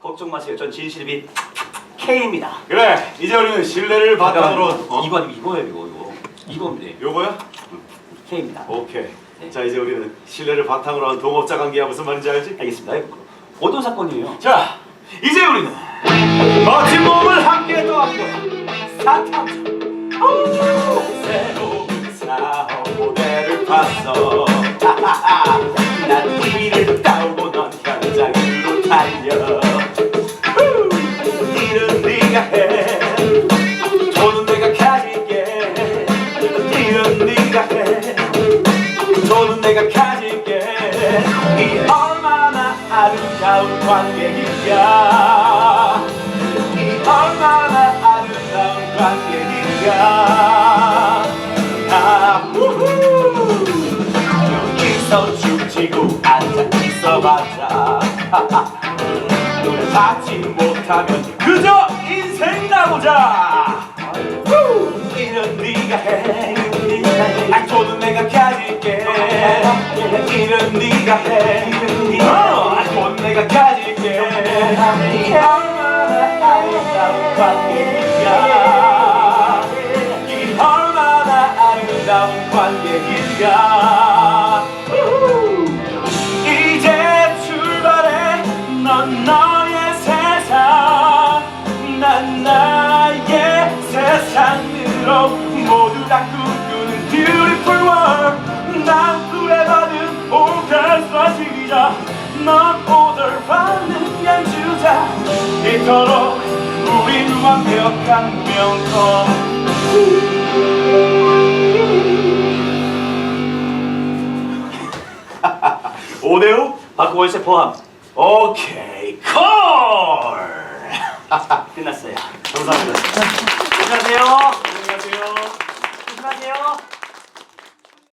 걱정 마세요. 전 진실비 K입니다. 그래 이제 우리는 신뢰를 바탕으로 어? 이거 아니고 이거예요 이거 이거 이겁니다. 요거야? K입니다. 오케이 네. 자 이제 우리는 신뢰를 바탕으로 한 동업자 관계가 무슨 말인지 알지? 알겠습니다. 어떤 사건이에요? 자 이제 우리는 멋진 몸을 함께 떠안고요 사탐. 새로운 사업 모델을 봤어 가질게. 이 얼마나 아름다운 관계인가 이 얼마나 아름다운 관계인가 아, 우후. 여기서 죽지고 앉아 있어봤자. 노래 받지 못하면 그저 인생 나보자. 후! 이런 네가 해 네가 해 어, 아, 돈 내가 가질게. 이 얼마나 아름다운 관계인가 이 얼마나 아름다운 관계인가. 이제 출발해 넌 너의 세상 난 나의 세상으로 모두 다 꿈꾸는 beautiful world 이토록 우린 완벽한 명품 오대우 바크 월세 포함 오케이 콜 끝났어요. 감사합니다 안녕하세요.